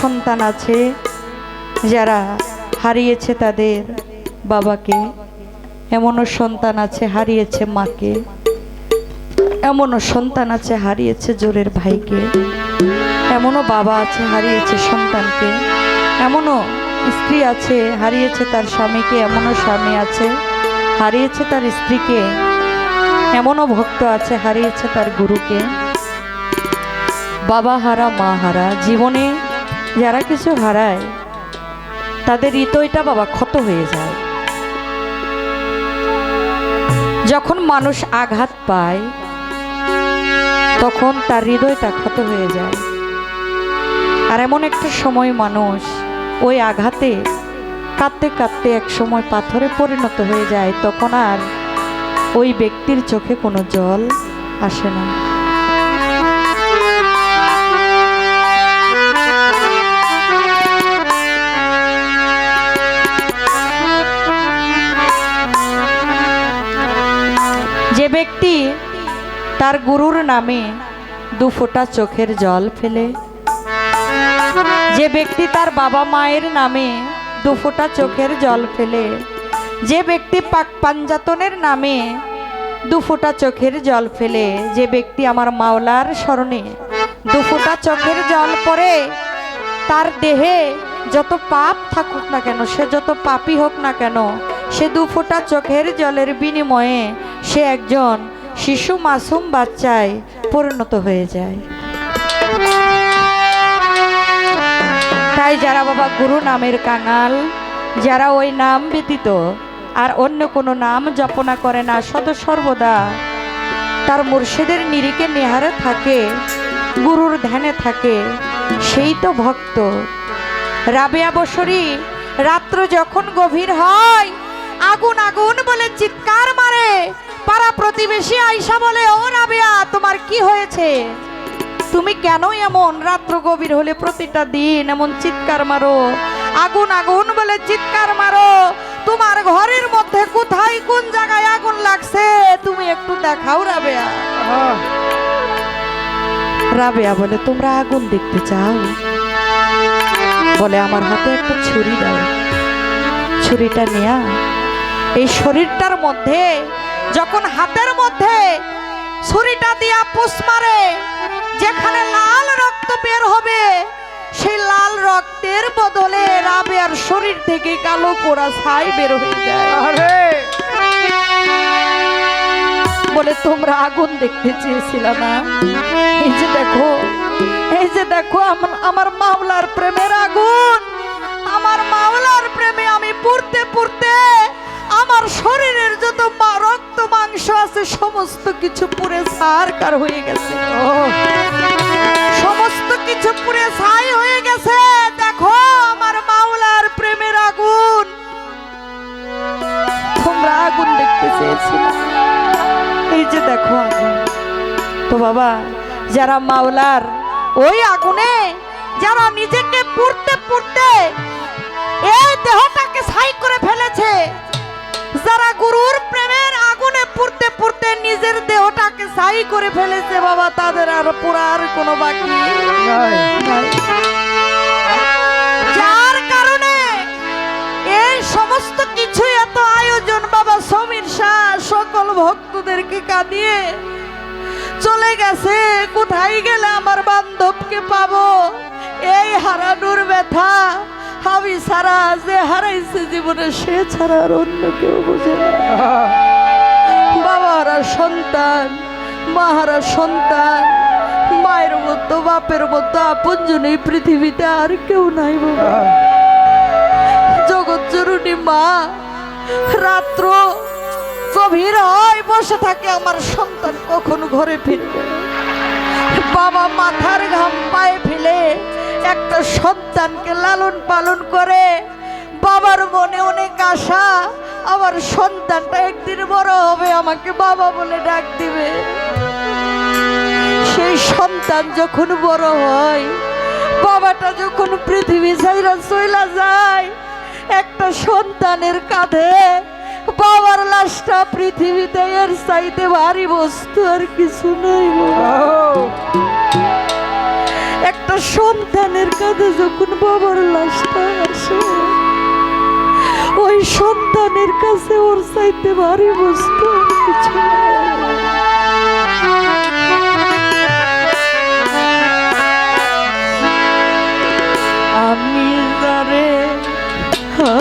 সন্তান আছে যারা হারিয়েছে তাদের বাবাকে, এমনও সন্তান আছে হারিয়েছে মাকে, এমনও সন্তান আছে হারিয়েছে জোরের ভাইকে, এমনও বাবা আছে হারিয়েছে সন্তানকে, এমনও স্ত্রী আছে হারিয়েছে তার স্বামীকে, এমনও স্বামী আছে হারিয়েছে তার স্ত্রীকে, এমনও ভক্ত আছে হারিয়েছে তার গুরুকে। বাবা হারা, মা হারা, জীবনে যারা কিছু হারায়, তাদের হৃদয়টা বাবা ক্ষত হয়ে যায়। যখন মানুষ আঘাত পায়, তখন তার হৃদয়টা ক্ষত হয়ে যায়। আর এমন একটা সময় মানুষ ওই আঘাতে কাঁদতে কাঁদতে এক সময় পাথরে পরিণত হয়ে যায়, তখন আর ওই ব্যক্তির চোখে কোনো জল আসে না। যে ব্যক্তি তার গুরুর নামে দু ফোঁটা চোখের জল ফেলে, যে ব্যক্তি তার বাবা মায়ের নামে দু ফোঁটা চোখের জল ফেলে, যে ব্যক্তি পাক পাঞ্জাতনের নামে দু ফোঁটা চোখের জল ফেলে, যে ব্যক্তি আমার মাওলার স্মরণে দু ফোঁটা চোখের জল পরে তার দেহে যত পাপ থাকুক না কেন, সে যত পাপই হোক না কেন, সে দু ফোঁটা চোখের জলের বিনিময়ে সে একজন শিশু মাসুম বাচ্চায় পরিণত হয়ে যায়। তাই যারা বাবা গুরু নামের কাঙাল, যারা ওই নাম ব্যতীত আর অন্য কোনো নাম জপনা করে না সদ সর্বদা তার মুর্শিদের নিরিকে নেহারে থাকে, গুরুর ধ্যানে থাকে, সেই তো ভক্ত। রাবেয়া বসরি, রাত্র যখন গভীর হয়, আগুন আগুন বলে চিৎকার মারে পাড়া প্রতিবেশী আইসা বলে ও রাবেয়া তোমার কি হয়েছে? তুমি কেন এমন রাত্র গভীর হলে প্রতিটা দিন এমন চিৎকার মারো? আগুন আগুন বলে চিৎকার মারো। তোমার ঘরের মধ্যে কোথায় কোন জায়গায় আগুন লাগছে? তুমি একটু দেখাও রাবেয়া। রাবেয়া বলে তোমরা আগুন দেখতে চাও? বলে আমার হাতে একটা ছুরি দাও। ছুরিটা নেয়া এই শরীরটার মধ্যে যখন হাতের মধ্যে ছুরিটা দিয়া পুষ মারে যেখানে লাল রক্ত বের হবে সেই লাল রক্তের বদলে রাবেয়ার শরীর থেকে কালো পোড়া ছাই বের হয়ে যায়। বলে তোমরা আগুন দেখতে চেয়েছিল না? এই যে দেখো এই যে দেখো আমার আমার মাওলার প্রেমের আগুন। আমার মাওলার প্রেমে আমি পুড়তে পুড়তে আমার শরীরের যত মা- রক্ত, মাংস আছে, সমস্ত কিছু পুড়ে সারকার হয়ে গেছে। সমস্ত কিছু পুড়ে ছাই হয়ে গেছে। দেখো আমার মাওলার প্রেমের আগুন। তোমরা আগুন দেখতে চেয়েছিলে। এই যে দেখো আগুন। তো বাবা, যারা মাওলার ওই আগুনে, যারা নিজেকে পুড়তে পুড়তে এই দেহটাকে ছাই করে ফেলেছে যারা গুরুর প্রেমের আগুনে পুড়তে পুড়তে নিজের দেহটাকে ছাই করে ফেলেছে, বাবা, তাদের আর পুরার কোনো বাকি। যার কারণে এই সমস্ত কিছু এত আয়োজন, বাবা, সমীর শাহ, সকল ভক্তদেরকে কাঁদিয়ে চলে গেছে। কোথায় গেলে আমার বান্ধবকে পাবো? এই হারানোর ব্যথা। ছাড়া যে হারাইছে জীবনে, সে ছাড়া আর অন্য কেউ বোঝে না। বাবারা সন্তান, মাহারা সন্তান, মায়ের মতো, বাপের মতো, আপনজন এই পৃথিবীতে আর কেউ নাই বাবা। জগৎ জরুরি মা, রাত্র গভীর হয়, বসে থাকে আমার সন্তান কখন ঘরে ফিরবে বাবা মাথার ঘাম পায়ে ফেলে একটা সন্তানকে লালন পালন করে, বাবার মনে অনেক আশা, আমার সন্তানটা একদিন বড় হবে, আমাকে বাবা বলে ডাক দিবে। সেই সন্তান যখন বড় হয়, বাবাটা যখন পৃথিবী ছাইরা চইলা যায়, একটা সন্তানের কাঁধে বাবার লাশটা পৃথিবীতে এর চাইতে ভারী বস্তু আর কিছু নেই। একটা সন্তানের কাছে যখন বাবার লাশটা আসে, ওই সন্তানের কাছে ওর চাইতে ভারী বসতো কিছু আমি তারে হা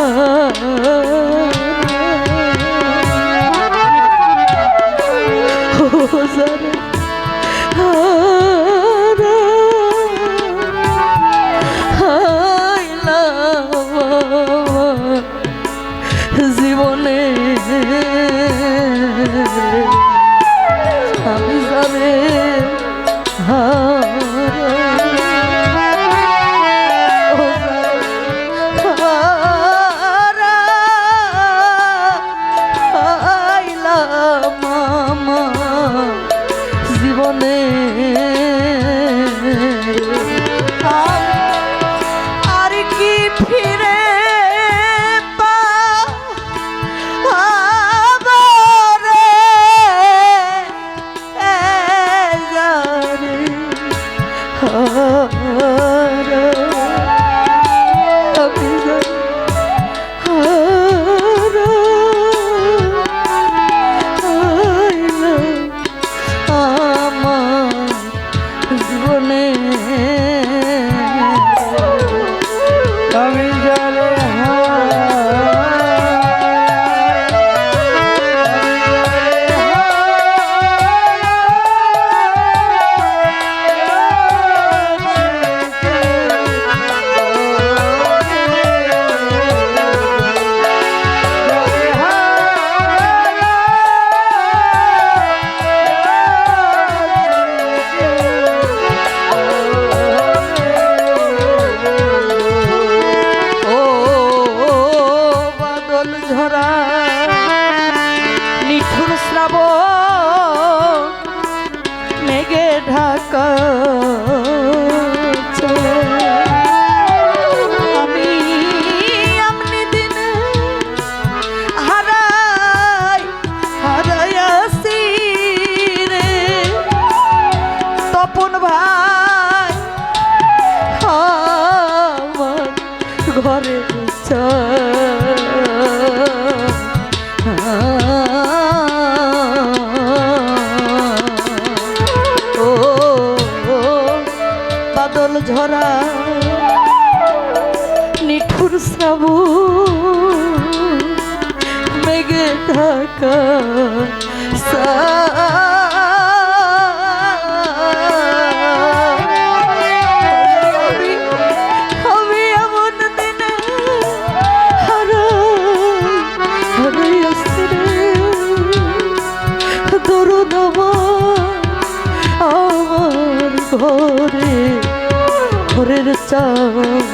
so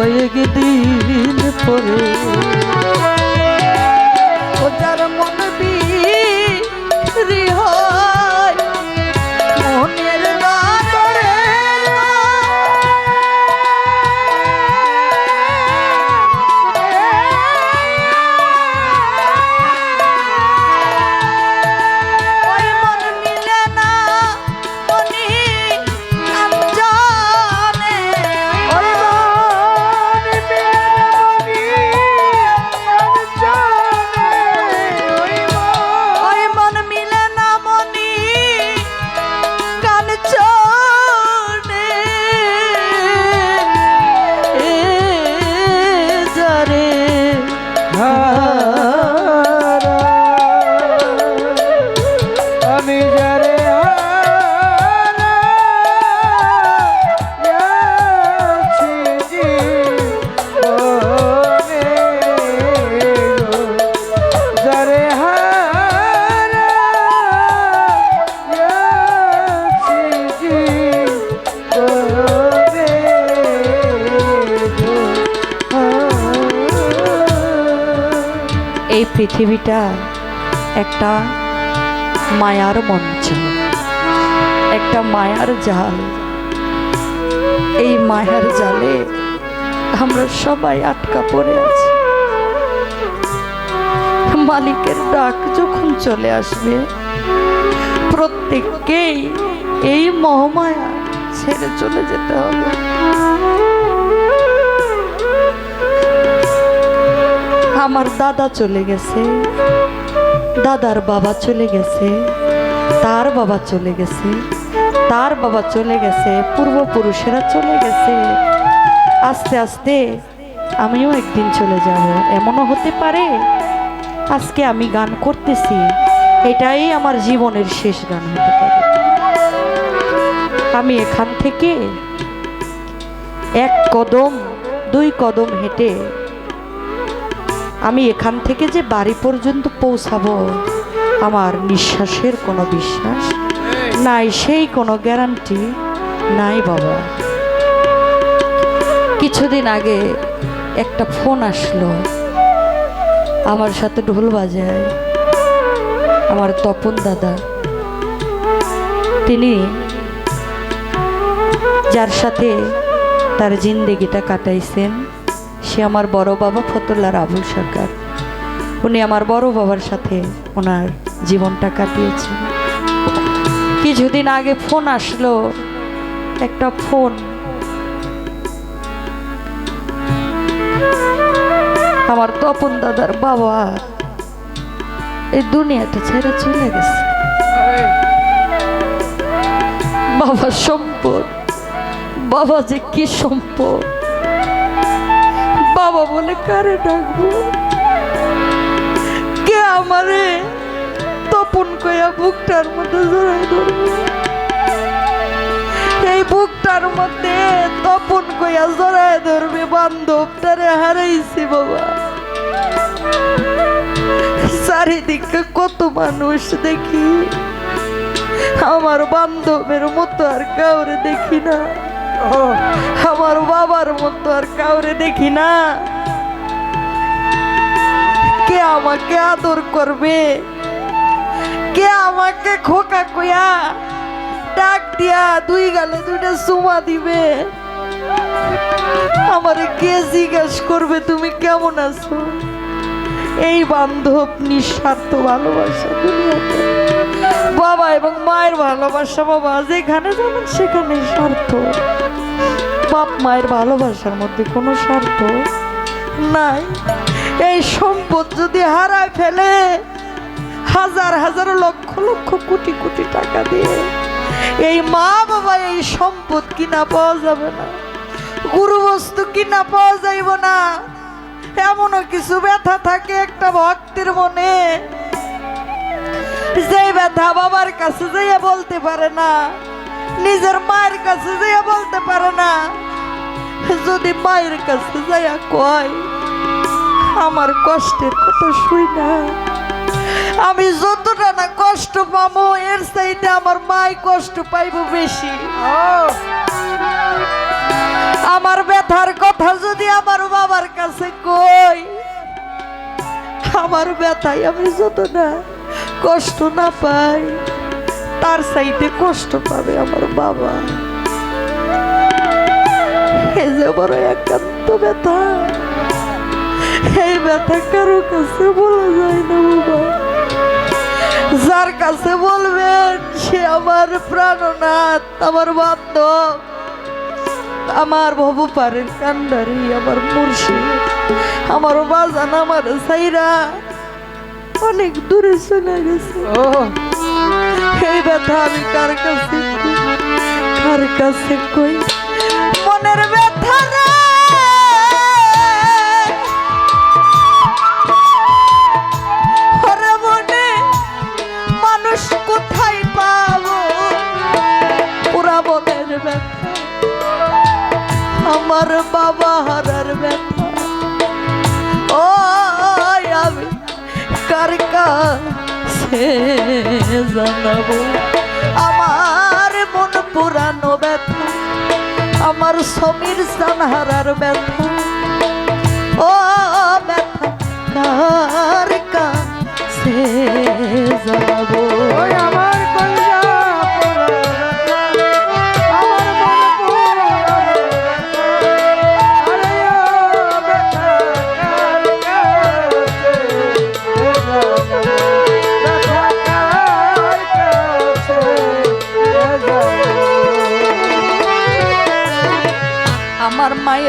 কয়েক দিন পরে ও যার মন বিক্রি পৃথিবীটা একটা মায়ার মঞ্চ, একটা মায়ার জাল। এই মায়ার জালে আমরা সবাই আটকা পড়ে আছি। মালিকের ডাক যখন চলে আসবে, প্রত্যেককেই এই মহামায়া ছেড়ে চলে যেতে হবে। আমার দাদা চলে গেছে। দাদার বাবা চলে গেছে। তার বাবা চলে গেছে। তার বাবা চলে গেছে। পূর্বপুরুষেরা চলে গেছে। আস্তে আস্তে আমিও একদিন চলে যাব। এমনও হতে পারে আজকে আমি গান করতেছি। এটাই আমার জীবনের শেষ গান হতে পারে। আমি এখান থেকে এক কদম, দুই কদম হেঁটে আমি এখান থেকে যে বাড়ি পর্যন্ত পৌঁছাবো, আমার নিঃশ্বাসের কোনো বিশ্বাস নাই, সেই কোনো গ্যারান্টি নাই বাবা। কিছুদিন আগে একটা ফোন আসলো, আমার সাথে ঢোল বাজায়, আমার তপন দাদা। তিনি যার সাথে তার জিন্দেগিটা কাটাইছেন। সে আমার বড় বাবা ফতুল্লার আবুল সরকার। উনি আমার বড় বাবার সাথে ওনার জীবনটা কাটিয়েছেন। কিছুদিন আগে ফোন আসলো, একটা ফোন। আমার তপন দাদার বাবা। এই দুনিয়াটা ছেড়ে চলে গেছে। বাবা সম্পদ। বাবা যে কি সম্পদ। বাবা বলে, কারে ডাকবো? কে আমারে তপন কয়া বুকটার মধ্যে জড়াই ধরবো? এই বুকটার মধ্যে তপন কয়া জড়াই ধরবে, বান্ধবটারে হারাইছি বাবা। চারিদিকে কত মানুষ দেখি, আমার বান্ধবের মতো আর কাউরে দেখি না। আমার বাবার মতো আর কাউরে দেখি না। কে আমাকে আদর করবে? কে আমাকে খোকা কইয়া ডাক দিয়া দুই গালে দুইটা সুমা দিবে? আমারে কে জিজ্ঞেস করবে, তুমি কেমন আছো? এই বান্ধব নিঃস্বার্থ ভালোবাসা দুনিয়াতে। বাবা এবং মায়ের ভালোবাসা বাবা, যেখানে যাবেন সেখানে স্বার্থ। বাপ মায়ের ভালোবাসার মধ্যে কোনো স্বার্থ নাই। এই সম্পদ যদি হারায় ফেলে, হাজার হাজার লক্ষ লক্ষ কোটি কোটি টাকা দিয়ে এই মা বাবা এই সম্পদ কিনা পাওয়া যাবে না গুরু বস্তু কিনা পাওয়া যাইব না। এমনও কিছু ব্যথা থাকে একটা ভক্তের মনে। যে ব্যথা বাবার কাছে যাইয়া বলতে পারে না নিজের মায়ের কাছে যাইয়া বলতে পারে না। যদি মায়ের কাছে যাইয়া কয়, আমার কষ্টের কথা শুই না। আমি যতটা না কষ্ট পাবো এর সাইডে আমার মাই কষ্ট পাইবো বেশি। আমার ব্যথার কথা যদি আমার বাবার কাছে কই, আমার ব্যথায় আমি যত না কষ্ট না পাই তার সাইডে কষ্ট পাবে আমার বাবা। এই যে বড় একান্ত ব্যথা। এই ব্যথা কারও কাছে বলা যায় না বাবা। যার কাছে বলবেন, সে আমার প্রাণনাথ, আমার বান্ধব। আমার ভবু পারেন কান্ডারি, আমার মুর্শিদ, আমার বাজান, আমার সাইরা। অনেক দূরে চলে গেছে। এই ব্যথা আমি কার কাছে? কার কাছে কই? মনের ব্যথা রে! মানুষ কোথায় পাবো? পুরা মনের আমার বাবা হারার ব্যথা। ও আমি কার কাছে জানাব আমার মন পুরানো ব্যথা আমার সমীর জানহারার ব্যথা। ও ব্যথা কার কাছে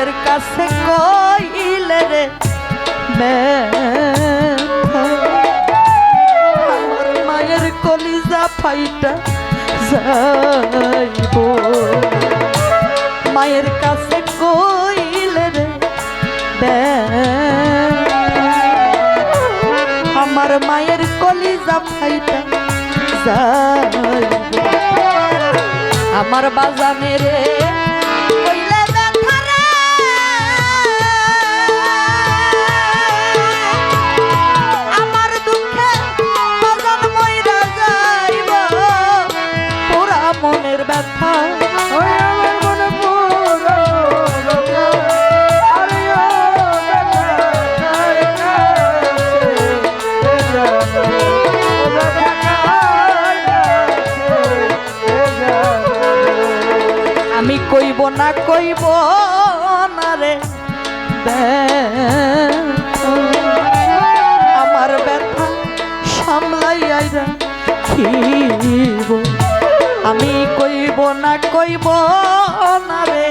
মায়ের কাছে কইলে রে। আমার মায়ের কলিজা ফাইটা যাইব মায়ের কাছে কইলে রে। আমার মায়ের কলিজা ফাইটা যাইব আমার বাজানে রে আমি কইব না কইব না রে। আমার ব্যথা সামলাই আইরা খিব আমি কইব না কইব না রে